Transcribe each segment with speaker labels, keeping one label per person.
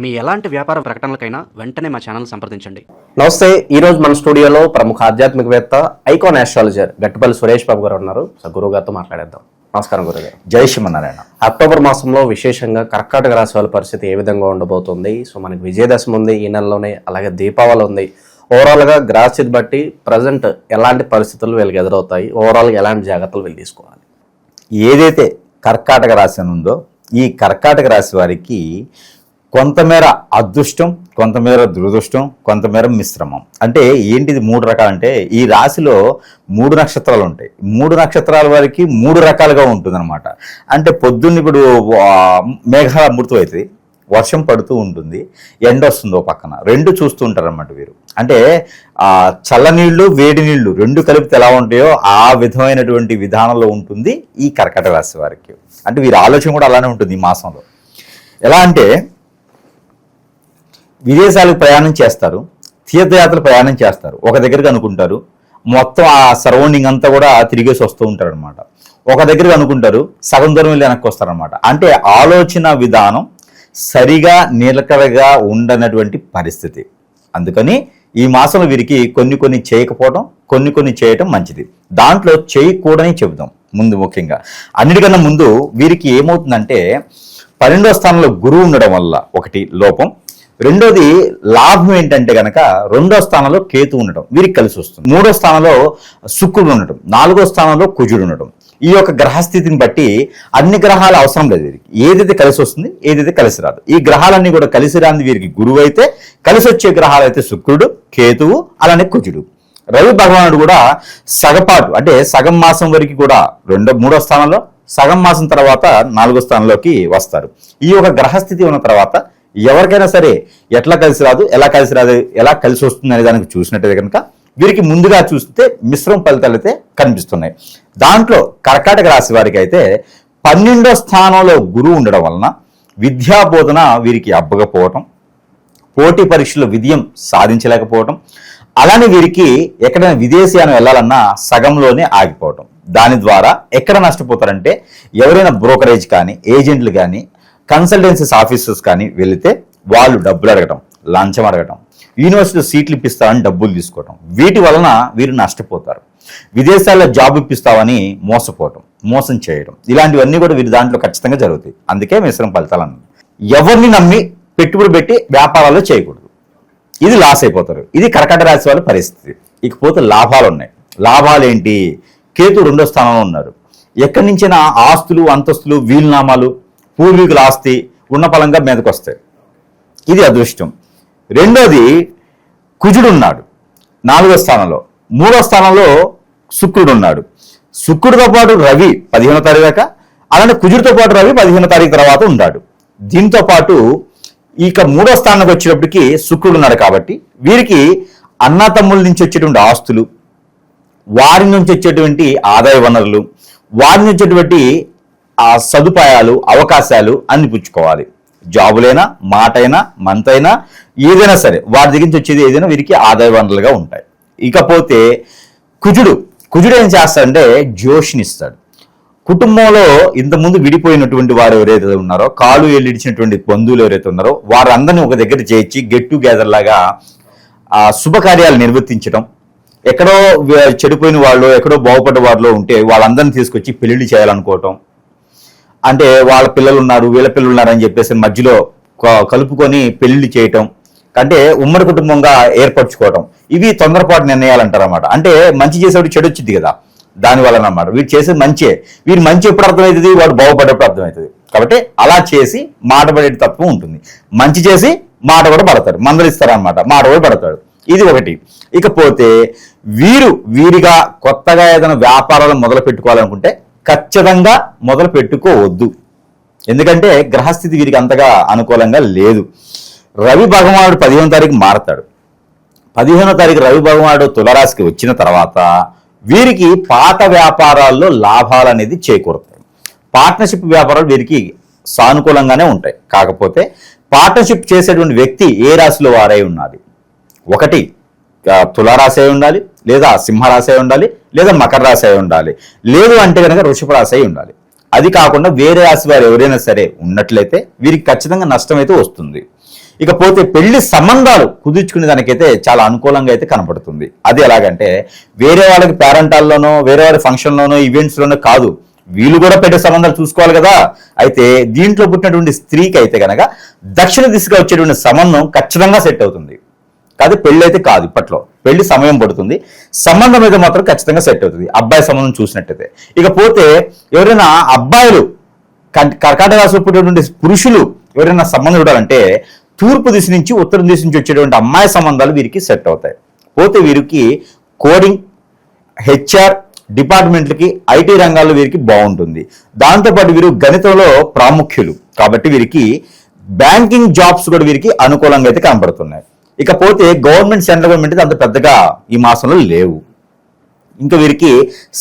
Speaker 1: మీ ఎలాంటి వ్యాపార ప్రకటనలకైనా వెంటనే మా ఛానల్ సంప్రదించండి.
Speaker 2: నమస్తే ఈ రోజు మన స్టూడియోలో ప్రముఖ ఆధ్యాత్మికవేత్త ఐకాన్ ఆస్ట్రాలజర్ గట్టుపల్లి సురేష్ బాబు గారు ఉన్నారు. సో గురువు గారితో మాట్లాడేద్దాం. నమస్కారం గురువు గారు.
Speaker 3: జై శ్రీమన్నారాయణ.
Speaker 2: అక్టోబర్ మాసంలో విశేషంగా కర్కాటక రాశి వాళ్ళ పరిస్థితి ఏ విధంగా ఉండబోతుంది? సో మనకి విజయదశమి ఉంది ఈ నెలలోనే అలాగే దీపావళి ఉంది. ఓవరాల్గా గ్రాస్థితి బట్టి ప్రజెంట్ ఎలాంటి పరిస్థితులు వీళ్ళకి ఎదురవుతాయి? ఓవరాల్గా ఎలాంటి జాగ్రత్తలు వీళ్ళు తీసుకోవాలి?
Speaker 3: ఏదైతే కర్కాటక రాశి అని ఉందో ఈ కర్కాటక రాశి వారికి కొంతమేర అదృష్టం కొంతమేర దురదృష్టం కొంతమేర మిశ్రమం. అంటే ఏంటిది మూడు రకాలంటే ఈ రాశిలో మూడు నక్షత్రాలు ఉంటాయి. మూడు నక్షత్రాల వారికి మూడు రకాలుగా ఉంటుందన్నమాట. అంటే పొద్దున్న ఇప్పుడు మేఘాల అమృతం అవుతుంది వర్షం పడుతూ ఉంటుంది ఎండ వస్తుంది ఓ పక్కన. రెండు చూస్తూ ఉంటారన్నమాట వీరు. అంటే చల్లనీళ్ళు వేడి నీళ్ళు రెండు కలిపితే ఎలా ఉంటాయో ఆ విధమైనటువంటి విధానంలో ఉంటుంది ఈ కర్కట రాశి వారికి. అంటే వీరి ఆలోచన కూడా అలానే ఉంటుంది ఈ మాసంలో. ఎలా అంటే విదేశాలకు ప్రయాణం చేస్తారు తీర్థయాత్రలు ప్రయాణం చేస్తారు. ఒక దగ్గరికి అనుకుంటారు మొత్తం ఆ సరౌండింగ్ అంతా కూడా తిరిగేసి వస్తూ ఉంటారనమాట ఒక దగ్గరికి అనుకుంటారు సగం దూరం వెళ్ళి వెనక్కి వస్తారనమాట అంటే ఆలోచన విధానం సరిగా నిలకడగా ఉండనటువంటి పరిస్థితి. అందుకని ఈ మాసంలో వీరికి కొన్ని కొన్ని చేయకపోవడం కొన్ని కొన్ని చేయటం మంచిది. దాంట్లో చేయకూడని చెబుదాం ముందు ముఖ్యంగా. అన్నిటికన్నా ముందు వీరికి ఏమవుతుందంటే పన్నెండో స్థానంలో గురువు ఉండడం వల్ల ఒకటి లోపం రెండోది లాభం ఏంటంటే కనుక రెండో స్థానంలో కేతు ఉండటం వీరికి కలిసి వస్తుంది. మూడో స్థానంలో శుక్రుడు ఉండటం నాలుగో స్థానంలో కుజుడు ఉండటం. ఈ యొక్క గ్రహస్థితిని బట్టి అన్ని గ్రహాలు అవసరం లేదు వీరికి. ఏదైతే కలిసి వస్తుంది ఏదైతే కలిసి రాదు. ఈ గ్రహాలన్నీ కూడా కలిసి రాని వీరికి గురువు అయితే కలిసి వచ్చే గ్రహాలు అయితే శుక్రుడు కేతువు అలానే కుజుడు. రవి భగవానుడు కూడా సగపాటు అంటే సగం మాసం వరకు కూడా రెండో మూడో స్థానంలో సగం మాసం తర్వాత నాలుగో స్థానంలోకి వస్తారు. ఈ యొక్క గ్రహస్థితి ఉన్న తర్వాత ఎవరికైనా సరే ఎట్లా కలిసి రాదు ఎలా కలిసి రాదు ఎలా కలిసి వస్తుంది అనే దానికి చూసినట్టయితే కనుక వీరికి ముందుగా చూస్తే మిశ్రమ ఫలితాలు అయితే కనిపిస్తున్నాయి. దాంట్లో కర్కాటక రాశి వారికి అయితే పన్నెండో స్థానంలో గురువు ఉండడం వలన విద్యా బోధన వీరికి అబ్బకపోవటం పోటీ పరీక్షల్లో విజయం సాధించలేకపోవటం అలానే వీరికి ఎక్కడైనా విదేశీయానం వెళ్ళాలన్నా సగంలోనే ఆగిపోవటం. దాని ద్వారా ఎక్కడ నష్టపోతారంటే ఎవరైనా బ్రోకరేజ్ కానీ ఏజెంట్లు కానీ కన్సల్టెన్సీస్ ఆఫీసర్స్ కానీ వెళితే వాళ్ళు డబ్బులు అడగటం లంచం అడగటం యూనివర్సిటీ సీట్లు ఇప్పిస్తారని డబ్బులు తీసుకోవటం. వీటి వలన వీరు నష్టపోతారు. విదేశాల్లో జాబ్ ఇప్పిస్తామని మోసపోవటం మోసం చేయడం ఇలాంటివన్నీ కూడా వీరి దాంట్లో ఖచ్చితంగా జరుగుతాయి. అందుకే మిశ్రమ ఫలితాలు అన్నది. ఎవరిని నమ్మి పెట్టుబడి పెట్టి వ్యాపారాల్లో చేయకూడదు. ఇది లాస్ అయిపోతారు. ఇది కర్కట రాశి వాళ్ళ పరిస్థితి. ఇకపోతే లాభాలు ఉన్నాయి. లాభాలు ఏంటి? కేతు రెండో స్థానంలో ఉన్నారు. ఎక్కడి నుంచైనా ఆస్తులు అంతస్తులు వీలునామాలు పూర్వీకుల ఆస్తి ఉన్న పలంగా మీదకి వస్తాయి ఇది అదృష్టం. రెండోది కుజుడు ఉన్నాడు నాలుగో స్థానంలో. మూడో స్థానంలో శుక్రుడు ఉన్నాడు శుక్రుడితో పాటు రవి పదిహేనో తారీఖు దాకా అలానే కుజుడితో పాటు రవి పదిహేనో తారీఖు తర్వాత ఉన్నాడు. దీంతో పాటు ఇక మూడో స్థానానికి వచ్చేటప్పటికి శుక్రుడు ఉన్నాడు కాబట్టి వీరికి అన్నతమ్ముల నుంచి వచ్చేటువంటి ఆస్తులు వారి నుంచి వచ్చేటువంటి ఆదాయ వనరులు వారి నుంచి వచ్చేటువంటి ఆ సదుపాయాలు అవకాశాలు అందిపుచ్చుకోవాలి. జాబులైనా మాటైనా మంతైనా ఏదైనా సరే వారి దగ్గర నుంచి వచ్చేది ఏదైనా వీరికి ఆదాయ వనరులుగా ఉంటాయి. ఇకపోతే కుజుడు కుజుడు ఏం చేస్తాడంటే జోష్నిస్తాడు కుటుంబంలో ఇంతకుముందు విడిపోయినటువంటి వారు ఎవరైతే ఉన్నారో కాలు ఎల్లిడిచినటువంటి బంధువులు ఎవరైతే ఉన్నారో వారందరినీ ఒక దగ్గర చేర్చి గెట్ టుగెదర్ లాగా ఆ శుభకార్యాలు నిర్వర్తించడం ఎక్కడో చెడిపోయిన వాళ్ళు ఎక్కడో బాగుపడ్డ వాళ్ళు ఉంటే వాళ్ళందరినీ తీసుకొచ్చి పెళ్ళిళ్ళు చేయాలనుకోవటం. అంటే వాళ్ళ పిల్లలు ఉన్నారు వీళ్ళ పిల్లలు ఉన్నారు అని చెప్పేసి మధ్యలో కలుపుకొని పెళ్ళి చేయటం అంటే ఉమ్మడి కుటుంబంగా ఏర్పరచుకోవడం ఇవి తొందరపాటు నిర్ణయాలు అంటారు అనమాట అంటే మంచి చేసేవాడు చెడు వచ్చింది కదా దాని వలన అన్నమాట వీడు చేసేది మంచే. వీరు మంచి ఎప్పుడు అర్థమవుతుంది? వాడు బాగుపడేప్పుడు అర్థమవుతుంది. కాబట్టి అలా చేసి మాట పడే తత్వం ఉంటుంది. మంచి చేసి మాట కూడా పడతాడు. మందలిస్తారు అనమాట మాట కూడా పడతాడు. ఇది ఒకటి. ఇకపోతే వీరు వీరిగా కొత్తగా ఏదైనా వ్యాపారాలు మొదలు పెట్టుకోవాలనుకుంటే ఖచ్చితంగా మొదలు పెట్టుకోవద్దు. ఎందుకంటే గ్రహస్థితి వీరికి అంతగా అనుకూలంగా లేదు. రవి భగవానుడు పదిహేను తారీఖు మారతాడు. పదిహేనో తారీఖు రవి భగవానుడు తులరాశికి వచ్చిన తర్వాత వీరికి పాత వ్యాపారాల్లో లాభాలు అనేది చేకూరుతాయి. పార్ట్నర్షిప్ వ్యాపారాలు వీరికి సానుకూలంగానే ఉంటాయి. కాకపోతే పార్ట్నర్షిప్ చేసేటువంటి వ్యక్తి ఏ రాశిలో వారై ఉన్నది ఒకటి తులారాశి అయి ఉండాలి లేదా సింహరాశి అయి ఉండాలి లేదా మకర రాశి అయి ఉండాలి. లేదు అంటే కనుక వృషభ రాశి అయి ఉండాలి. అది కాకుండా వేరే రాశి వారు ఎవరైనా సరే ఉన్నట్లయితే వీరికి ఖచ్చితంగా నష్టం అయితే వస్తుంది. ఇకపోతే పెళ్ళి సంబంధాలు కుదుర్చుకునే దానికైతే చాలా అనుకూలంగా అయితే కనపడుతుంది అది ఎలాగంటే వేరే వాళ్ళకి పేరెంటాల్లోనో వేరే వారి ఫంక్షన్లోనో ఈవెంట్స్లోనో కాదు. వీళ్ళు కూడా పెట్టే సంబంధాలు చూసుకోవాలి కదా. అయితే దీంట్లో పుట్టినటువంటి స్త్రీకి అయితే కనుక దక్షిణ దిశగా వచ్చేటువంటి సంబంధం ఖచ్చితంగా సెట్ అవుతుంది. కాదు పెళ్ళి అయితే కాదు ఇప్పట్లో. పెళ్ళి సమయం పడుతుంది. సంబంధం అయితే మాత్రం ఖచ్చితంగా సెట్ అవుతుంది. అబ్బాయి సంబంధం చూసినట్టయితే. ఇకపోతే ఎవరైనా అబ్బాయిలు కర్కాటక రాశిలో పురుషులు ఎవరైనా సంబంధం చూడాలంటే తూర్పు దిశ నుంచి ఉత్తరం దిశ నుంచి వచ్చేటువంటి అమ్మాయి సంబంధాలు వీరికి సెట్ అవుతాయి. పోతే వీరికి కోడింగ్ హెచ్ఆర్ డిపార్ట్మెంట్లకి ఐటీ రంగాల్లో వీరికి బాగుంటుంది. దాంతోపాటు వీరు గణితంలో ప్రాముఖ్యులు. కాబట్టి వీరికి బ్యాంకింగ్ జాబ్స్ కూడా వీరికి అనుకూలంగా అయితే కనబడుతున్నాయి. ఇకపోతే గవర్నమెంట్ సెంట్రల్ గవర్నమెంట్ అంత పెద్దగా ఈ మాసంలో లేవు. ఇంకా వీరికి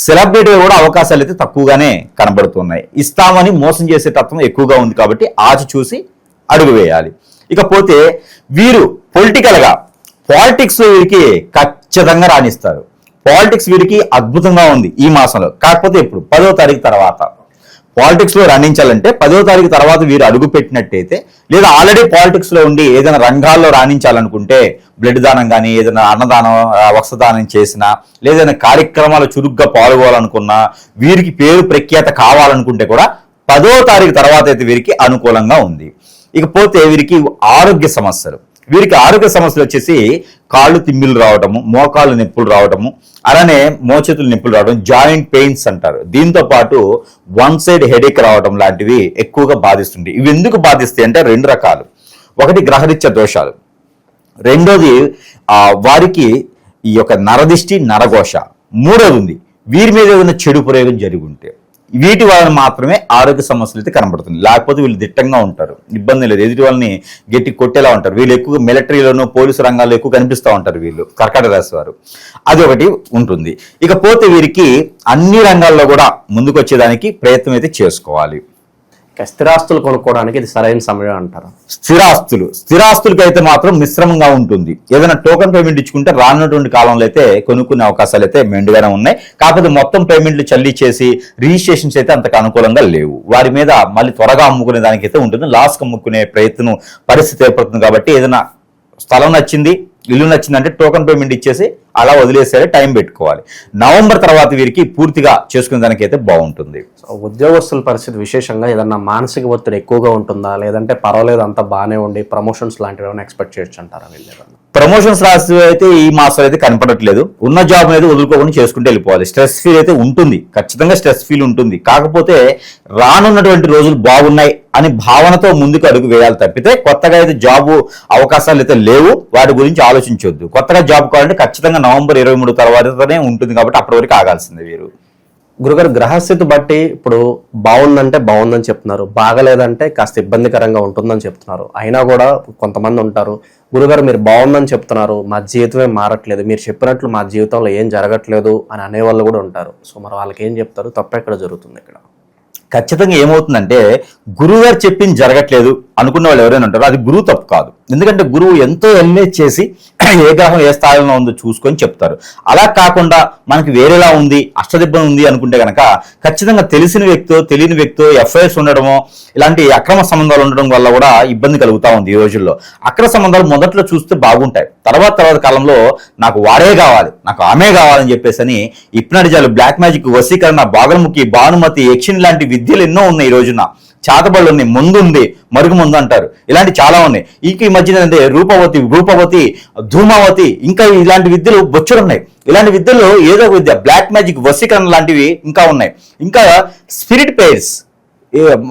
Speaker 3: సెలబ్రిటీ కూడా అవకాశాలు అయితే తక్కువగానే కనబడుతున్నాయి. ఇస్తామని మోసం చేసే తత్వం ఎక్కువగా ఉంది కాబట్టి ఆచి చూసి అడుగు వేయాలి. ఇకపోతే వీరు పొలిటికల్గా పాలిటిక్స్ వీరికి ఖచ్చితంగా రాణిస్తారు. పాలిటిక్స్ వీరికి అద్భుతంగా ఉంది ఈ మాసంలో. కాకపోతే ఇప్పుడు పదో తారీఖు తర్వాత. పాలిటిక్స్లో రాణించాలంటే పదో తారీఖు తర్వాత వీరు అడుగు పెట్టినట్టయితే లేదా ఆల్రెడీ పాలిటిక్స్లో ఉండి ఏదైనా రంగాల్లో రాణించాలనుకుంటే బ్లడ్ దానం కానీ ఏదైనా అన్నదానం వస్త్రదానం చేసినా లేదైనా కార్యక్రమాలు చురుగ్గా పాల్గొనాలనుకున్నా వీరికి పేరు ప్రఖ్యాత కావాలనుకుంటే కూడా పదో తారీఖు తర్వాత అయితే వీరికి అనుకూలంగా ఉంది. ఇకపోతే వీరికి ఆరోగ్య సమస్యలు. వీరికి ఆరోగ్య సమస్యలు వచ్చేసి కాళ్ళు తిమ్మిలు రావటము మోకాళ్ళు నొప్పులు రావటము అలానే మోచేతులు నొప్పులు రావడం జాయింట్ పెయిన్స్ అంటారు. దీంతో పాటు వన్ సైడ్ హెడేక్ రావడం లాంటివి ఎక్కువగా బాధిస్తుంది ఇవి ఎందుకు బాధిస్తాయి అంటే రెండు రకాలు. ఒకటి గ్రహరిత్య దోషాలు. రెండోది వారికి ఈ యొక్క నరదిష్టి నరఘోష. మూడోది ఉంది. వీరి మీద ఏదైనా చెడు ప్రయోగం జరిగి ఉంటే. వీటి వలన మాత్రమే ఆరోగ్య సమస్యలు అయితే కనబడుతుంది. లేకపోతే వీళ్ళు దిట్టంగా ఉంటారు. ఇబ్బంది లేదు. ఎదుటి వాళ్ళని గట్టి కొట్టేలా ఉంటారు. వీళ్ళు ఎక్కువ మిలిటరీలోనూ పోలీసు రంగాల్లో ఎక్కువ కనిపిస్తూ ఉంటారు వీళ్ళు. కర్కాటక రాశి వారు. అది ఒకటి ఉంటుంది. ఇకపోతే వీరికి అన్ని రంగాల్లో కూడా ముందుకు వచ్చేదానికి ప్రయత్నం అయితే చేసుకోవాలి.
Speaker 2: స్థిరాస్తులు కొనుక్కోవడానికి ఇది సరైన సమయం అంటారు?
Speaker 3: స్థిరాస్తులు. స్థిరాస్తులకి అయితే మాత్రం మిశ్రమంగా ఉంటుంది. ఏదైనా టోకెన్ పేమెంట్ ఇచ్చుకుంటే రానున్నటువంటి కాలంలో అయితే కొనుక్కునే అవకాశాలు అయితే మెండుగానే ఉన్నాయి. కాకపోతే మొత్తం పేమెంట్లు చల్లి చేసి రిజిస్ట్రేషన్స్ అయితే అంతకు అనుకూలంగా లేవు. వారి మీద మళ్ళీ త్వరగా అమ్ముకునే దానికైతే ఉంటుంది. లాస్కి అమ్ముకునే ప్రయత్నం పరిస్థితి ఏర్పడుతుంది కాబట్టి ఏదైనా స్థలం నచ్చింది ఇల్లు నచ్చిందంటే టోకెన్ పేమెంట్ ఇచ్చేసి అలా వదిలేసేయాలి టైం పెట్టుకోవాలి. నవంబర్ తర్వాత వీరికి పూర్తిగా చేసుకునే దానికి అయితే బాగుంటుంది
Speaker 2: ఉద్యోగస్తుల పరిస్థితి విశేషంగా ఏదన్నా మానసిక ఒత్తిడి ఎక్కువగా ఉంటుందా? లేదంటే పర్వాలేదు అంతా బాగానే ఉండి ప్రమోషన్స్ లాంటివి ఏమైనా ఎక్స్పెక్ట్ చేయొచ్చు అంటారా వీళ్ళు
Speaker 3: ప్రమోషన్స్ రాసి అయితే ఈ మాసం అయితే కనపడట్లేదు. ఉన్న జాబ్ అనేది వదులుకోకుండా చేసుకుంటూ వెళ్ళిపోవాలి. స్ట్రెస్ ఫీల్ అయితే ఉంటుంది. ఖచ్చితంగా స్ట్రెస్ ఫీల్ ఉంటుంది. కాకపోతే రానున్నటువంటి రోజులు బాగున్నాయి అని భావనతో ముందుకు అడుగు వేయాలి తప్పితే కొత్తగా అయితే జాబ్ అవకాశాలు అయితే లేవు. వాటి గురించి ఆలోచించొద్దు. కొత్తగా జాబ్ కావాలంటే ఖచ్చితంగా నవంబర్ ఇరవై మూడు తర్వాతనే ఉంటుంది కాబట్టి అప్పటి వరకు ఆగాల్సిందే వీరు.
Speaker 2: గురుగారు గ్రహస్థితి బట్టి ఇప్పుడు బాగుందంటే బాగుందని చెప్తున్నారు. బాగలేదంటే కాస్త ఇబ్బందికరంగా ఉంటుందని చెప్తున్నారు. అయినా కూడా కొంతమంది ఉంటారు. గురుగారు మీరు బాగుందని చెప్తున్నారు. మా జీవితమే మారట్లేదు. మీరు చెప్పినట్లు మా జీవితంలో ఏం జరగట్లేదు అని అనేవాళ్ళు కూడా ఉంటారు. సో మరి వాళ్ళకి ఏం చెప్తారు? తప్ప ఎక్కడ జరుగుతుంది ఇక్కడ.
Speaker 3: ఖచ్చితంగా ఏమవుతుందంటే గురుగారు చెప్పింది జరగట్లేదు. అనుకున్న వాళ్ళు ఎవరైనా ఉంటారో అది గురువు తప్పు కాదు. ఎందుకంటే గురువు ఎంతో ఎల్ఏ చేసి ఏ గ్రహం ఏ స్థాయిలో ఉందో చూసుకొని చెప్తారు. అలా కాకుండా మనకి వేరేలా ఉంది అష్టదిబ్బం ఉంది అనుకుంటే కనుక ఖచ్చితంగా తెలిసిన వ్యక్తో తెలియని వ్యక్తో ఎఫ్ఐఆర్స్ ఉండడమో ఇలాంటి అక్రమ సంబంధాలు ఉండడం వల్ల కూడా ఇబ్బంది కలుగుతా ఉంది ఈ రోజుల్లో. అక్రమ సంబంధాలు మొదట్లో చూస్తే బాగుంటాయి. తర్వాత తర్వాత కాలంలో నాకు వాడే కావాలి నాకు ఆమె కావాలని చెప్పేసి అని ఇప్నడిజాలు బ్లాక్ మ్యాజిక్ వశీకరణ బాగలముఖి భానుమతి యక్షిణి లాంటి విద్యలు ఎన్నో ఉన్నాయి ఈ రోజున. చేతబడులు ఉన్నాయి ముందు ఉంది మరుగు ముందు అంటారు. ఇలాంటి చాలా ఉన్నాయి. ఇంక ఈ మధ్యన అంటే రూపవతి రూపవతి ధూమావతి ఇంకా ఇలాంటి విద్యలు బొచ్చుడు ఉన్నాయి ఇలాంటి విద్యలు ఏదో ఒక విద్య బ్లాక్ మ్యాజిక్ వసీకరణ లాంటివి ఇంకా ఉన్నాయి. ఇంకా స్పిరిట్ పేర్స్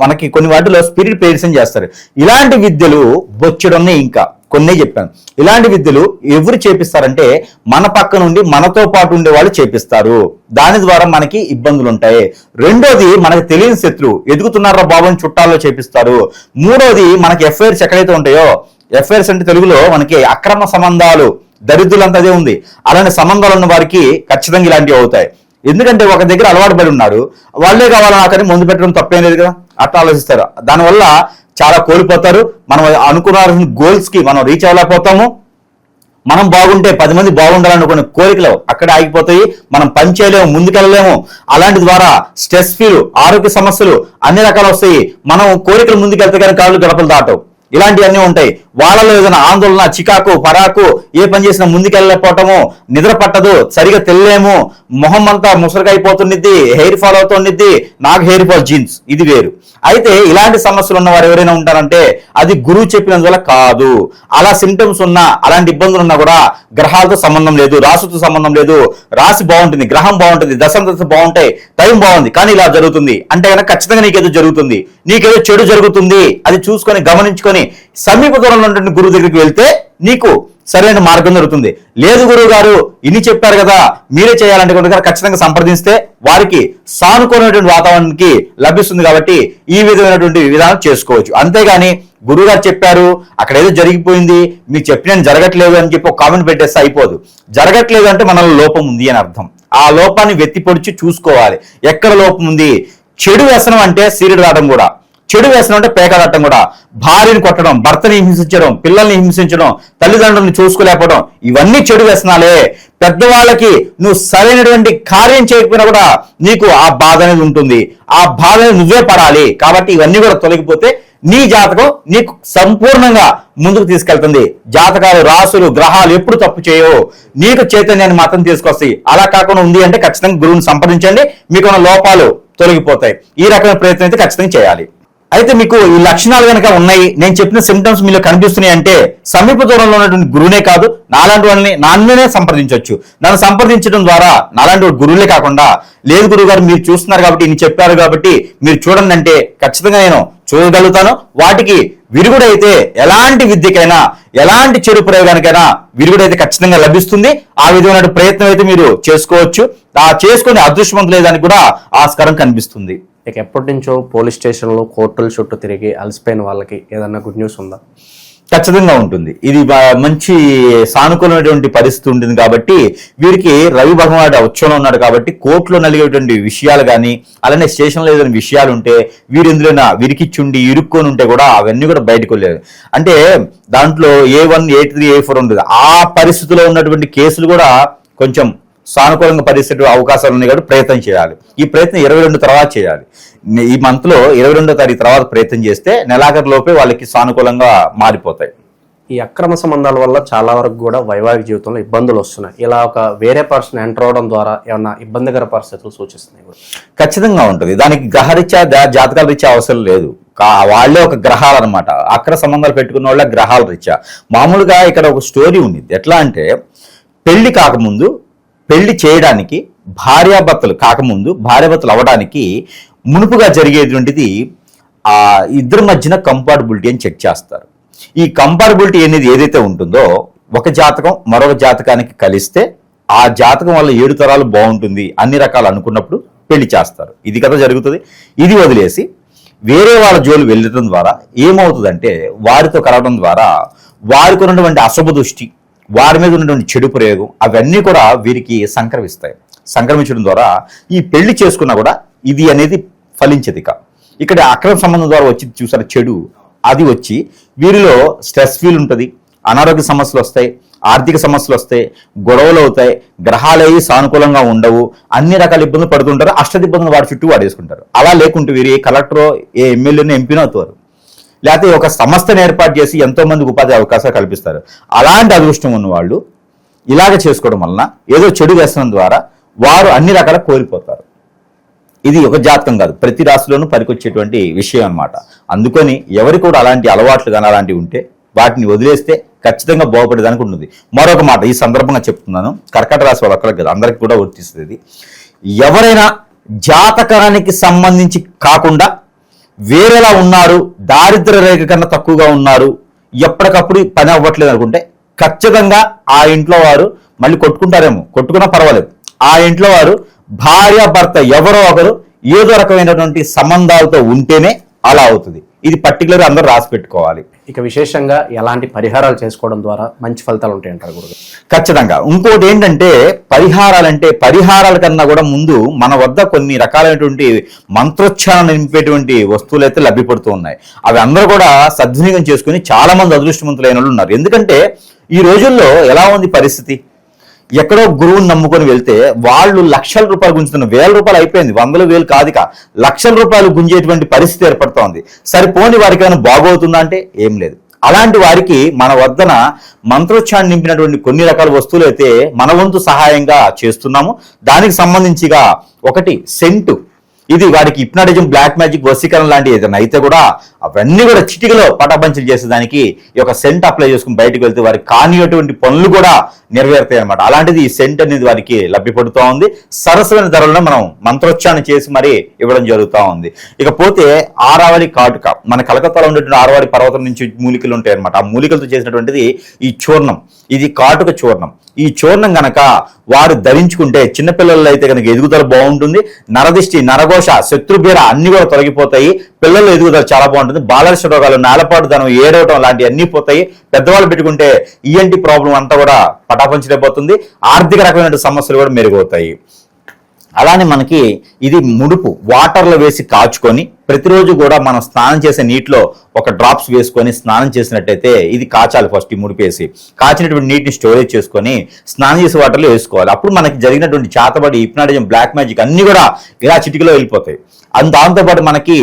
Speaker 3: మనకి కొన్ని వాటిలో స్పిరిట్ పేర్స్ అని చేస్తారు. ఇలాంటి విద్యలు బొచ్చుడున్నాయి ఇంకా. కొన్ని చెప్పాను. ఇలాంటి విద్యలు ఎవరు చేపిస్తారంటే మన పక్క నుండి మనతో పాటు ఉండే వాళ్ళు చేపిస్తారు. దాని ద్వారా మనకి ఇబ్బందులు ఉంటాయి రెండోది మనకి తెలియని శత్రువు. ఎదుగుతున్నారా బాబు అని చుట్టాల్లో చేపిస్తారు. మూడోది మనకి ఎఫ్ఐఆర్స్ ఎక్కడైతే ఉంటాయో ఎఫ్ఐఆర్స్ అంటే తెలుగులో మనకి అక్రమ సంబంధాలు దరిద్రులంతదే అదే ఉంది. అలాంటి సంబంధాలు ఉన్న వారికి ఖచ్చితంగా ఇలాంటివి అవుతాయి. ఎందుకంటే ఒక దగ్గర అలవాటు పడి ఉన్నారు. వాళ్ళే కావాలా అతని ముందు పెట్టడం తప్పేం లేదు కదా? అట్లా ఆలోచిస్తారు. దానివల్ల చాలా కోల్పోతారు. మనం అనుకున్న గోల్స్కి మనం రీచ్ అవ్వలేకపోతాము. మనం బాగుంటే పది మంది బాగుండాలనుకునే కోరికలు అక్కడే ఆగిపోతాయి. మనం పని చేయలేము ముందుకెళ్ళలేము. అలాంటి ద్వారా స్ట్రెస్ ఫీల్ ఆరోగ్య సమస్యలు అన్ని రకాలు వస్తాయి. మనం కోరికలు ముందుకెళ్తే కానీ కాళ్ళు గడపలు దాటవు. ఇలాంటివన్నీ ఉంటాయి. వాళ్ళలో ఏదైనా ఆందోళన చికాకు పరాకు ఏ పని చేసినా ముందుకెళ్ళకపోవటము నిద్ర పట్టదు సరిగా తెల్లేము మొహం అంతా ముసరికైపోతుండిద్ది హెయిర్ ఫాల్ అవుతుండిద్ది నాకు హెయిర్ ఫాల్ జీన్స్ ఇది వేరు. అయితే ఇలాంటి సమస్యలు ఉన్న వారు ఎవరైనా ఉంటారంటే అది గురువు చెప్పినందువల్ల కాదు. అలా సిమ్టమ్స్ ఉన్నా అలాంటి ఇబ్బందులు ఉన్నా కూడా గ్రహాలతో సంబంధం లేదు రాసుతో సంబంధం లేదు. రాసి బాగుంటుంది గ్రహం బాగుంటుంది దశ బాగుంటాయి టైం బాగుంది కానీ ఇలా జరుగుతుంది. అంటే కనుక ఖచ్చితంగా నీకేదో జరుగుతుంది. నీకేదో చెడు జరుగుతుంది. అది చూసుకొని గమనించుకొని సమీప దూరంలో ఉన్నటువంటి గురువు దగ్గరికి వెళ్తే నీకు సరైన మార్గం దొరుకుతుంది. లేదు గురువు గారు ఇన్ని చెప్పారు కదా మీరే చేయాలంటే కనుక ఖచ్చితంగా సంప్రదిస్తే వారికి సానుకూలమైనటువంటి వాతావరణానికి లభిస్తుంది కాబట్టి ఈ విధమైనటువంటి విధానం చేసుకోవచ్చు. అంతేగాని గురువు గారు చెప్పారు అక్కడ ఏదో జరిగిపోయింది మీరు చెప్పిన జరగట్లేదు అని చెప్పి ఒక కామెంట్ పెట్టేస్తే అయిపోదు. జరగట్లేదు అంటే మనలో లోపం ఉంది అని అర్థం. ఆ లోపాన్ని వెత్తిపొడిచి చూసుకోవాలి. ఎక్కడ లోపం ఉంది? చెడు వ్యసనం అంటే సీరియడ్ రావడం కూడా. చెడు వ్యసనం అంటే పేకాడటం కూడా. భార్యను కొట్టడం భర్తని హింసించడం పిల్లల్ని హింసించడం తల్లిదండ్రులను చూసుకోలేకపోవడం ఇవన్నీ చెడు వ్యసనాలే. పెద్దవాళ్ళకి నువ్వు సరైనటువంటి కార్యం చేయకపోయినా కూడా నీకు ఆ బాధ అనేది ఉంటుంది. ఆ బాధ నువ్వే పడాలి. కాబట్టి ఇవన్నీ కూడా తొలగిపోతే నీ జాతకం నీకు సంపూర్ణంగా ముందుకు తీసుకెళ్తుంది. జాతకాలు రాసులు గ్రహాలు ఎప్పుడు తప్పు చేయవు. నీకు చైతన్యాన్ని మాత్రం తీసుకొస్తాయి. అలా కాకుండా ఉంది అంటే ఖచ్చితంగా గురువుని సంప్రదించండి. మీకున్న లోపాలు తొలగిపోతాయి. ఈ రకమైన ప్రయత్నం అయితే ఖచ్చితంగా చేయాలి. అయితే మీకు ఈ లక్షణాలు కనుక ఉన్నాయి నేను చెప్పిన సిమ్టమ్స్ మీలో కనిపిస్తున్నాయి అంటే సమీప దూరంలో ఉన్నటువంటి గురువునే కాదు నాలాంటి వాళ్ళని నాన్ననే సంప్రదించవచ్చు. నన్ను సంప్రదించడం ద్వారా నాలాంటి గురువులే కాకుండా లేదు గురువు గారు మీరు చూస్తున్నారు కాబట్టి ఇన్ని చెప్పారు కాబట్టి మీరు చూడండి అంటే ఖచ్చితంగా నేను చూడగలుగుతాను. వాటికి విరుగుడైతే ఎలాంటి విద్యకైనా ఎలాంటి చెడు ప్రయోగానికైనా విరుగుడైతే ఖచ్చితంగా లభిస్తుంది. ఆ విధమైన ప్రయత్నం అయితే మీరు చేసుకోవచ్చు. ఆ చేసుకునే అదృష్టవంతులేదానికి లేదని కూడా ఆస్కారం కనిపిస్తుంది.
Speaker 2: ఇక ఎప్పటి నుంచో పోలీస్ స్టేషన్లో కోర్టుల చుట్టూ తిరిగి అలసిపోయిన వాళ్ళకి ఏదన్నా గుడ్ న్యూస్ ఉందా?
Speaker 3: ఖచ్చితంగా ఉంటుంది. ఇది మంచి సానుకూలమైనటువంటి పరిస్థితి ఉంటుంది కాబట్టి వీరికి రవి భగవానుడు ఉత్సవంలో ఉన్నాడు కాబట్టి కోర్టులో నలిగేటువంటి విషయాలు కానీ అలానే స్టేషన్లో ఏదైనా విషయాలు ఉంటే వీరు ఎందులోనా విరికిచ్చుండి ఇరుక్కొని ఉంటే కూడా అవన్నీ కూడా బయటకు వెళ్ళారు అంటే దాంట్లో A one A three A four ఉంటుంది ఆ పరిస్థితిలో ఉన్నటువంటి కేసులు కూడా కొంచెం సానుకూలంగా పరిస్థితి అవకాశాలు ఉన్నాయి కాబట్టి ప్రయత్నం చేయాలి. ఈ ప్రయత్నం ఇరవై రెండు తర్వాత చేయాలి. ఈ మంత్లో ఇరవై రెండో తారీఖు తర్వాత ప్రయత్నం చేస్తే నెలాఖరు లోపే వాళ్ళకి సానుకూలంగా మారిపోతాయి.
Speaker 2: ఈ అక్రమ సంబంధాల వల్ల చాలా వరకు కూడా వైవాహిక జీవితంలో ఇబ్బందులు వస్తున్నాయి. ఇలా ఒక వేరే పర్సన్ ఎంటర్ అవడం ద్వారా ఏమన్నా ఇబ్బందికర పరిస్థితులు సూచిస్తున్నాయి.
Speaker 3: ఖచ్చితంగా ఉంటుంది. దానికి గ్రహరీత్యా జాతకాల రీత్యా అవసరం లేదు. వాళ్ళే ఒక గ్రహాలు అనమాట అక్ర సంబంధాలు పెట్టుకున్న వాళ్ళ గ్రహాల రీత్యా. మామూలుగా ఇక్కడ ఒక స్టోరీ ఉంది ఎట్లా అంటే పెళ్ళి కాకముందు పెళ్ళి చేయడానికి భార్యాభర్తలు కాకముందు భార్యాభర్తలు అవ్వడానికి మునుపుగా జరిగేటువంటిది ఆ ఇద్దరి మధ్యన కంపాటబిలిటీ అని చెక్ చేస్తారు. ఈ కంపాటబిలిటీ అనేది ఏదైతే ఉంటుందో ఒక జాతకం మరొక జాతకానికి కలిస్తే ఆ జాతకం వల్ల ఏడు తరాలు బాగుంటుంది అన్ని రకాలు అనుకున్నప్పుడు పెళ్ళి చేస్తారు. ఇది కదా జరుగుతుంది. ఇది వదిలేసి వేరే వాళ్ళ జోలు వెళ్ళడం ద్వారా ఏమవుతుందంటే వారితో కలవడం ద్వారా వారికి ఉన్నటువంటి అశుభ దృష్టి వారి మీద ఉన్నటువంటి చెడు ప్రయోగం అవన్నీ కూడా వీరికి సంక్రమిస్తాయి. సంక్రమించడం ద్వారా ఈ పెళ్ళి చేసుకున్నా కూడా ఇది అనేది ఫలించదు ఇక. ఇక్కడ అక్రమ సంబంధం ద్వారా వచ్చి చూసారు చెడు అది వచ్చి వీరిలో స్ట్రెస్ ఫీల్ ఉంటుంది అనారోగ్య సమస్యలు వస్తాయి ఆర్థిక సమస్యలు వస్తాయి గొడవలు అవుతాయి గ్రహాలయ్యి సానుకూలంగా ఉండవు అన్ని రకాల ఇబ్బందులు పడుతుంటారు అష్టది ఇబ్బందులు వాడి చుట్టూ వాడేసుకుంటారు. అలా లేకుంటే వీరు ఏ కలెక్టరో ఏ ఎమ్మెల్యేనో ఎంపీనో అవుతారు. లేకపోతే ఒక సంస్థను ఏర్పాటు చేసి ఎంతో మందికి ఉపాధి అవకాశాలు కల్పిస్తారు. అలాంటి అదృష్టం ఉన్న వాళ్ళు ఇలాగ చేసుకోవడం వలన ఏదో చెడు వ్యసనం ద్వారా వారు అన్ని రకాల కోల్పోతారు. ఇది ఒక జాతకం కాదు. ప్రతి రాశిలోనూ పనికొచ్చేటువంటి విషయం అన్నమాట. అందుకని ఎవరి కూడా అలాంటి అలవాట్లు కానీ అలాంటివి ఉంటే వాటిని వదిలేస్తే ఖచ్చితంగా బాగుపడేదానికి ఉంటుంది. మరొక మాట ఈ సందర్భంగా చెప్తున్నాను. కర్కట రాశి వాళ్ళు ఒక్కరికి అందరికి కూడా వర్తిస్తుంది ఎవరైనా జాతకానికి సంబంధించి కాకుండా వేరేలా ఉన్నారు దారిద్ర రేఖ కన్నా తక్కువగా ఉన్నారు ఎప్పటికప్పుడు పని అవ్వట్లేదు అనుకుంటే ఖచ్చితంగా ఆ ఇంట్లో వారు మళ్ళీ కొట్టుకుంటారేమో. కొట్టుకున్నా పర్వాలేదు. ఆ ఇంట్లో వారు భార్య భర్త ఎవరో ఒకరు ఏదో రకమైనటువంటి సంబంధాలతో ఉంటేనే అలా అవుతుంది. ఇది పర్టికులర్ అందరూ రాసి పెట్టుకోవాలి.
Speaker 2: ఇక విశేషంగా ఎలాంటి పరిహారాలు చేసుకోవడం ద్వారా మంచి ఫలితాలు ఉంటాయి అంటారు గురుగారు.
Speaker 3: ఖచ్చితంగా. ఇంకోటి ఏంటంటే పరిహారాలంటే పరిహారాల కన్నా కూడా ముందు మన వద్ద కొన్ని రకాలైనటువంటి మంత్రోచ్చారణ నింపేటువంటి వస్తువులు అయితే లభ్యపడుతూ ఉన్నాయి. అవి అందరూ కూడా సద్వినియోగం చేసుకుని చాలా మంది అదృష్టవంతులైన వాళ్ళు ఉన్నారు. ఎందుకంటే ఈ రోజుల్లో ఎలా ఉంది పరిస్థితి? ఎక్కడో గురువుని నమ్ముకొని వెళ్తే వాళ్ళు లక్షల రూపాయలు గుంజుతున్న వేల రూపాయలు అయిపోయింది. వందల వేలు కాదిక. లక్షల రూపాయలు గుంజేటువంటి పరిస్థితి ఏర్పడుతోంది. సరిపోని వారికి ఏమైనా బాగోతుందా అంటే ఏం లేదు. అలాంటి వారికి మన వద్దన మంత్రోచ్చాన్ని నింపినటువంటి కొన్ని రకాల వస్తువులు అయితే మన వంతు సహాయంగా చేస్తున్నాము. దానికి సంబంధించిగా ఒకటి సెంటు. ఇది వాడికి హిప్నాటిజం బ్లాక్ మ్యాజిక్ వసీకరణ లాంటి ఏదైనా అయితే కూడా అవన్నీ కూడా చిటికలో పటాపంచలు చేసేదానికి ఈ యొక్క సెంట్ అప్లై చేసుకుని బయటకు వెళ్తే వారికి కానిటువంటి పనులు కూడా నెరవేరుతాయి అనమాట అలాంటిది ఈ సెంట్ అనేది వారికి లభ్యపడుతూ ఉంది. సరసమైన ధరలను మనం మంత్రోచ్చారణ చేసి మరీ ఇవ్వడం జరుగుతూ ఉంది. ఇకపోతే ఆరావళి కాటుక మన కలకత్తాలో ఉండేటువంటి ఆరావళి పర్వతం నుంచి మూలికలు ఉంటాయి అనమాట ఆ మూలికలతో చేసినటువంటిది ఈ చూర్ణం. ఇది కాటుక చూర్ణం. ఈ చూర్ణం గనక వారు ధరించుకుంటే చిన్నపిల్లల్లో అయితే కనుక ఎదుగుదల బాగుంటుంది. నరదిష్టి నరఘోష శత్రుబీర అన్ని కూడా తొలగిపోతాయి. పిల్లల ఎదుగుదల చాలా బాగుంటుంది. బాలర్ష రోగాలు నేలపాటు ధనం ఏడవటం లాంటివి అన్నీ పోతాయి. పెద్దవాళ్ళు పెట్టుకుంటే ఈఎన్టీ ప్రాబ్లం అంతా కూడా పటాపంచలేకపోతుంది ఆర్థిక రకమైన సమస్యలు కూడా మెరుగవుతాయి. అలానే మనకి ఇది ముడుపు వాటర్లో వేసి కాచుకొని ప్రతిరోజు కూడా మనం స్నానం చేసే నీటిలో ఒక డ్రాప్స్ వేసుకొని స్నానం చేసినట్టయితే ఇది కాచాలి ఫస్ట్ ఈ ముడుపు వేసి కాచినటువంటి నీటిని స్టోరేజ్ చేసుకొని స్నానం చేసే వాటర్లో వేసుకోవాలి. అప్పుడు మనకి జరిగినటువంటి చేతబడి హిప్నాటిజం బ్లాక్ మ్యాజిక్ అన్నీ కూడా ఇలా చిటికలో వెళ్ళిపోతాయి. అందు దాంతోపాటు మనకి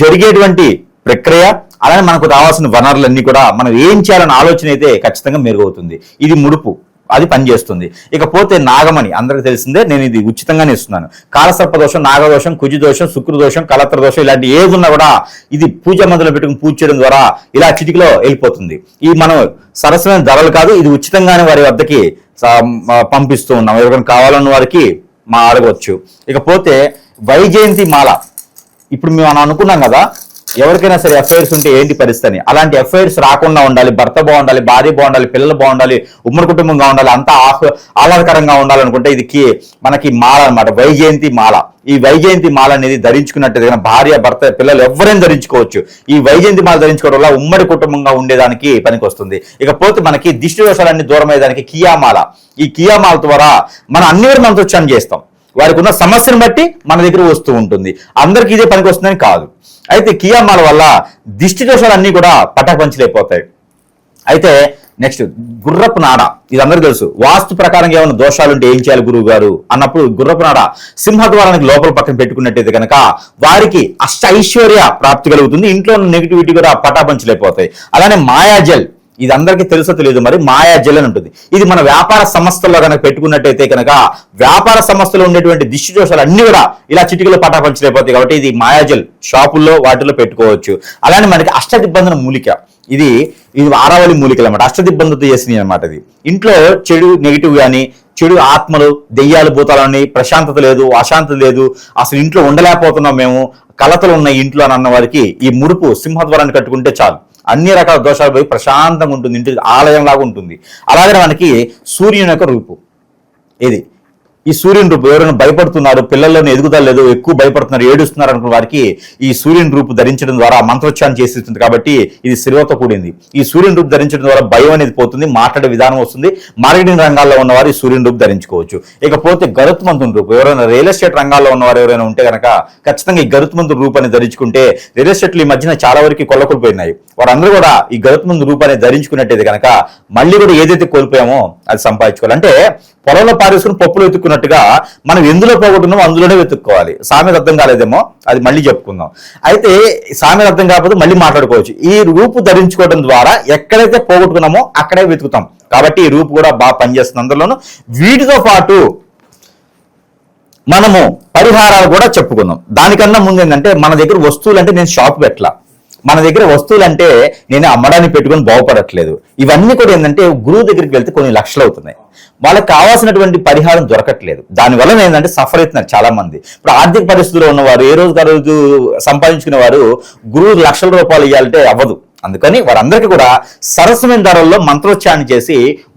Speaker 3: జరిగేటువంటి ప్రక్రియ అలానే మనకు రావాల్సిన వనరులన్నీ కూడా మనం ఏం చేయాలన్న ఆలోచన అయితే ఖచ్చితంగా మెరుగవుతుంది. ఇది ముడుపు. అది పనిచేస్తుంది. ఇకపోతే నాగమణి అందరికి తెలిసిందే నేను ఇది ఉచితంగానే ఇస్తున్నాను. కాలసర్ప దోషం నాగదోషం కుజిదోషం దోషం శుక్ర దోషం కలత్ర దోషం ఇలాంటి ఏది ఉన్నా కూడా ఇది పూజ మందులో పెట్టుకుని పూజ చేయడం ద్వారా ఇలా చిటికలో వెళ్ళిపోతుంది. ఈ మనం సరసమైన ధరలు కాదు ఇది ఉచితంగానే వారి వద్దకి పంపిస్తూ ఉన్నాం. ఎవరికైనా కావాలన్న వారికి మా అడగవచ్చు ఇకపోతే వైజయంతి మాల. ఇప్పుడు మేము అనుకున్నాం కదా ఎవరికైనా సరే ఎఫ్ఐఆర్స్ ఉంటే ఏంటి పరిస్థితి? అలాంటి ఎఫ్ఐఆర్స్ రాకుండా ఉండాలి భర్త బాగుండాలి భార్య బాగుండాలి పిల్లలు బాగుండాలి ఉమ్మడి కుటుంబంగా ఉండాలి అంతా ఆహ్ల ఆహ్లాదకరంగా ఉండాలనుకుంటే ఇది కి- మనకి మాల అన్నమాట. వైజయంతి మాల. ఈ వైజయంతి మాల అనేది ధరించుకున్నట్టు భార్య భర్త పిల్లలు ఎవరైనా ధరించుకోవచ్చు. ఈ వైజయంతి మాల ధరించుకోవడం వల్ల ఉమ్మడి కుటుంబంగా ఉండేదానికి పనికి వస్తుంది ఇకపోతే మనకి దిష్టి దోషాలన్నీ దూరమయ్యేదానికి కియామాల ఈ కియామాల ద్వారా మనం అన్ని మనతో మంత్రోచ్చారణ చేస్తాం వారికి ఉన్న సమస్యను బట్టి మన దగ్గర వస్తూ ఉంటుంది. అందరికీ ఇదే పనికి వస్తుందని కాదు. అయితే కియామాల వల్ల దిష్టి దోషాలన్నీ కూడా పటాపంచలైపోతాయి. అయితే నెక్స్ట్ గుర్రపు నాడ. ఇది అందరికీ తెలుసు. వాస్తు ప్రకారం ఏమైనా దోషాలు ఉంటే ఏం చేయాలి గురువు గారు అన్నప్పుడు గుర్రపు నాడ సింహద్వారానికి లోపల పక్కన పెట్టుకున్నట్టయితే కనుక వారికి అష్ట ఐశ్వర్య ప్రాప్తి కలుగుతుంది. ఇంట్లో ఉన్న నెగిటివిటీ కూడా పటాపంచలైపోతాయి. అలానే మాయాజల్. ఇది అందరికీ తెలుసో తెలియదు మరి మాయాజల్ అని ఉంటుంది. ఇది మన వ్యాపార సంస్థల్లో కనుక పెట్టుకున్నట్టయితే కనుక వ్యాపార సంస్థలో ఉండేటువంటి దిష్టి దోషాలు అన్ని కూడా ఇలా చిటికలో పటాపంచలైపోతాయి కాబట్టి ఇది మాయాజల్ షాపుల్లో వాటిలో పెట్టుకోవచ్చు. అలానే మనకి అష్టదిబ్బంధన మూలిక. ఇది ఇది ఆరావళి మూలికలు అనమాట అష్టదిబ్బందితో చేసినవి అనమాట ఇది. ఇంట్లో చెడు నెగిటివ్ కానీ చెడు ఆత్మలు దెయ్యాలు భూతాలని ప్రశాంతత లేదు అశాంతత లేదు. అసలు ఇంట్లో ఉండలేకపోతున్నాం మేము. కలతలు ఉన్నాయి ఇంట్లో అని అన్న వారికి ఈ ముడుపు సింహద్వారాన్ని కట్టుకుంటే చాలు. అన్ని రకాల దోషాలు పోయి ప్రశాంతంగా ఉంటుంది ఇంటి ఆలయంలాగా ఉంటుంది. అలాగే మనకి సూర్యుని యొక్క రూపు. ఇది ఈ సూర్యుని రూపు ఎవరైనా భయపడుతున్నారు పిల్లల్లోనే ఎదుగుదల లేదు ఎక్కువ భయపడుతున్నారు ఏడుస్తున్నారు అనుకున్న వారికి ఈ సూర్యుని రూపు ధరించడం ద్వారా మంత్రోచ్చారం చేసిస్తుంది కాబట్టి ఇది శిలువతో కూడింది. ఈ సూర్యుని రూపు ధరించడం ద్వారా భయం అనేది పోతుంది మాట్లాడే విధానం వస్తుంది మార్కెటింగ్ రంగాల్లో ఉన్నవారు ఈ సూర్యుని రూపు ధరించుకోవచ్చు. ఇకపోతే గరుత్మంతుని రూపు ఎవరైనా రియల్ ఎస్టేట్ రంగాల్లో ఉన్నవారు ఎవరైనా ఉంటే కనుక ఖచ్చితంగా ఈ గరుత్మంతు రూపాన్ని ధరించుకుంటే రియల్ ఎస్టేట్లు ఈ మధ్యన చాలా వరకు కొల్లకొలిపోయినాయి వారందరూ కూడా ఈ గరుత్మంతు రూపాన్ని ధరించుకున్నట్టయితే కనుక మళ్ళీ కూడా ఏదైతే కోల్పోయామో అది సంపాదించుకోవాలి. అంటే పొలంలో పారేసుకుని పప్పులు వెతుక్కున్నట్టుగా మనం ఎందులో పోగొట్టుకున్నామో అందులోనే వెతుక్కోవాలి. సామెత అర్థం కాలేదేమో? అది మళ్ళీ చెప్పుకుందాం. అయితే సామెత అర్థం కాకపోతే మళ్ళీ మాట్లాడుకోవచ్చు. ఈ రూపు ధరించుకోవడం ద్వారా ఎక్కడైతే పోగొట్టుకున్నామో అక్కడే వెతుకుతాం. కాబట్టి ఈ రూపు కూడా బాగా పనిచేస్తుంది. అందులోనూ వీటితో పాటు మనము పరిహారాలు కూడా చెప్పుకుందాం దానికన్నా ముందు ఏంటంటే మన దగ్గర వస్తువులు అంటే నేను షాప్ పెట్టలా. మన దగ్గర వస్తువులు అంటే నేను అమ్మడానికి పెట్టుకొని బాగుపడట్లేదు. ఇవన్నీ కూడా ఏంటంటే గురువు దగ్గరికి వెళ్తే కొన్ని లక్షలు అవుతున్నాయి. వాళ్ళకి కావాల్సినటువంటి పరిహారం దొరకట్లేదు. దానివల్ల ఏంటంటే సఫర్ అవుతున్నారు చాలా మంది ఇప్పుడు ఆర్థిక పరిస్థితుల్లో ఉన్నవారు ఏ రోజు రోజు సంపాదించుకునే వారు గురువు లక్షల రూపాయలు ఇవ్వాలంటే అవ్వదు. అందుకని వారందరికీ కూడా సరసమైన ధరల్లో మంత్రోచ్చారణ చేసి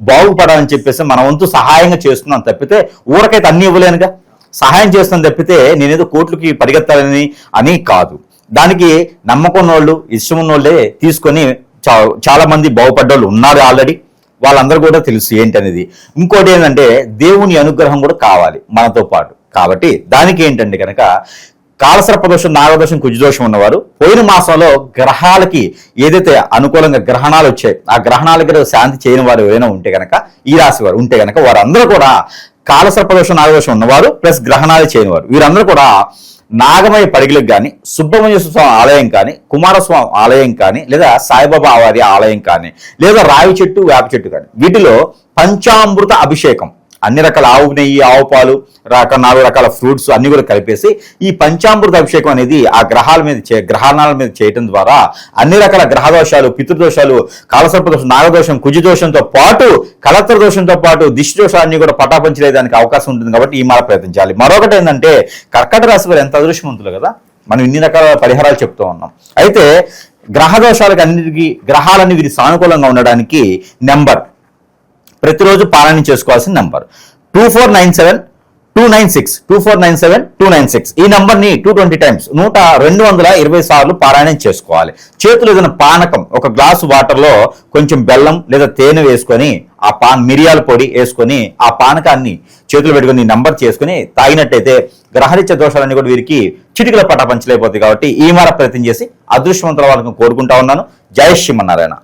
Speaker 3: బాగుపడాలని చెప్పేసి మన వంతు సహాయంగా చేస్తున్నాం తప్పితే ఊరకైతే అన్ని ఇవ్వలేనుగా. సహాయం చేస్తాను తప్పితే నేనేదో కోట్లకి పరిగెత్తాలని అని కాదు. దానికి నమ్మకం వాళ్ళు ఇష్టం ఉన్నోళ్ళే తీసుకొని చా- చాలా మంది బాగుపడ్డోళ్ళు ఉన్నారు ఆల్రెడీ. వాళ్ళందరూ కూడా తెలుసు ఏంటనేది. ఇంకోటి ఏంటంటే దేవుని అనుగ్రహం కూడా కావాలి మనతో పాటు. కాబట్టి దానికి ఏంటంటే కనుక కాలసర్పదోషం నాగదోషం కుజదోషం ఉన్నవారు పోయిన మాసంలో గ్రహాలకి ఏదైతే అనుకూలంగా గ్రహణాలు వచ్చాయి ఆ గ్రహణాలకి శాంతి చేయని వారు ఏదైనా ఉంటే కనుక ఈ రాశి వారు ఉంటే కనుక వారందరూ కూడా కాలసర్పదోషం నాగదోషం ఉన్నవారు ప్లస్ గ్రహణాలు చేయని వారు వీరందరూ కూడా నాగమయ పడిగలకు కానీ సుబ్రహ్మణ్య స్వామి ఆలయం కానీ కుమారస్వామి ఆలయం కానీ లేదా సాయిబాబా వారి ఆలయం కానీ లేదా రావి చెట్టు వేప చెట్టు కానీ వీటిలో పంచామృత అభిషేకం. అన్ని రకాల ఆవు నెయ్యి ఆవు పాలు రక నాలుగు రకాల ఫ్రూట్స్ అన్ని కూడా కలిపేసి ఈ పంచామృత అభిషేకం అనేది ఆ గ్రహాల మీద చే గ్రహణాల మీద చేయటం ద్వారా అన్ని రకాల గ్రహదోషాలు పితృదోషాలు కాలసర్ప దోషం నాగదోషం కుజి దోషంతో పాటు కలత్ర దోషంతో పాటు దిష్టి దోషాన్ని కూడా పటాపంచలేదానికి అవకాశం ఉంటుంది కాబట్టి ఈ మాల ప్రయత్నించాలి. మరొకటి ఏంటంటే కర్కట రాశి వారు ఎంత అదృష్టవంతులు కదా? మనం ఇన్ని రకాల పరిహారాలు చెప్తూ ఉన్నాం. అయితే గ్రహదోషాలకు అన్నిటికీ గ్రహాలన్నీ వీరి సానుకూలంగా ఉండడానికి నెంబర్ ప్రతిరోజు పాలన చేసుకోవాల్సిన number. Two four nine seven two nine six two four nine seven two nine six ఈ నంబర్ని టూ ట్వంటీ టైమ్స్ నూట రెండు వందల ఇరవై సార్లు పారాయణం చేసుకోవాలి. చేతులు ఏదైనా పానకం ఒక గ్లాసు వాటర్లో కొంచెం బెల్లం లేదా తేనె వేసుకొని ఆ పాన్ మిరియాల పొడి వేసుకొని ఆ పానకాన్ని చేతులు పెట్టుకుని నంబర్ చేసుకుని తాగినట్టయితే గ్రహరిచ్చ దోషాలన్నీ కూడా వీరికి చిటికల పటాపంచలైపోతాయి కాబట్టి ఈ మార ప్రయత్నం చేసి అదృష్టవంతుల వాళ్ళని కోరుకుంటా ఉన్నాను. జయ శ్రీమన్నారాయణ.